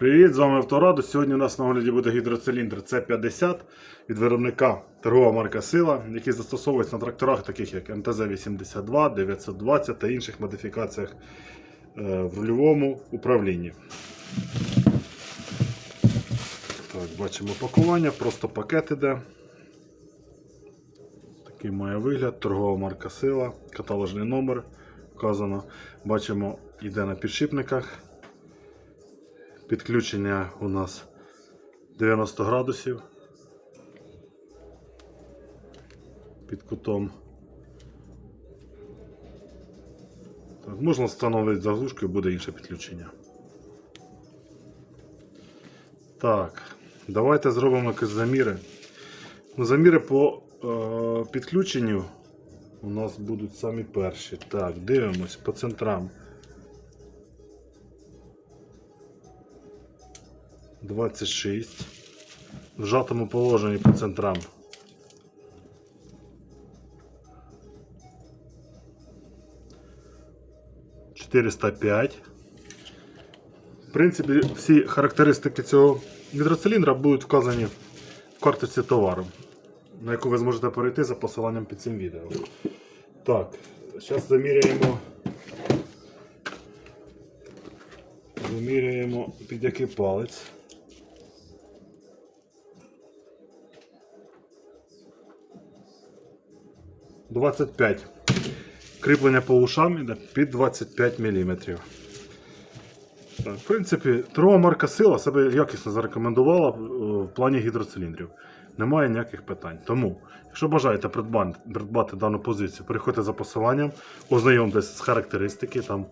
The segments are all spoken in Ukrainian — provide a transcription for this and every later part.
Привіт, з вами Авторадо. Сьогодні у нас на огляді буде гідроциліндр С50 від виробника торгова марка Сила, який застосовується на тракторах, таких як МТЗ-82, 920 та інших модифікаціях е, в рульовому управлінні. Так, бачимо пакування, просто пакет іде. Такий має вигляд, торгова марка Сила, каталожний номер вказано. Бачимо, йде на підшипниках. Підключення у нас 90 градусів під кутом. Так, можна встановити заглушку і буде інше підключення. Так, давайте зробимо якісь заміри. Ну, заміри по е, підключенню у нас будуть самі перші. Так, дивимось по центрам. 26. В сжатому положенні по центрам. Чотириста п'ять. В принципі, всі характеристики цього гідроциліндра будуть вказані в карточці товару, на яку ви зможете перейти за посиланням під цим відео. Так, зараз заміряємо. Заміряємо під який палець. Двадцять п'ять. Кріплення по ушам іде під 25 мм. В принципі, торгова марка Сила себе якісно зарекомендувала е, в плані гідроциліндрів. Немає ніяких питань. Тому, якщо бажаєте придбати дану позицію, переходьте за посиланням, ознайомтесь з характеристики. Там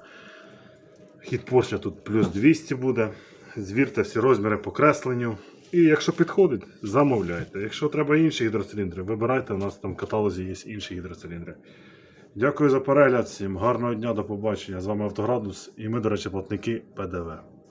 хід поршня тут плюс 200 буде. Звірте всі розміри по кресленню. І якщо підходить, замовляйте. Якщо треба інші гідроциліндри, вибирайте, у нас там в каталозі є інші гідроциліндри. Дякую за перегляд, всім гарного дня, до побачення. З вами Автоградус і ми, до речі, платники ПДВ.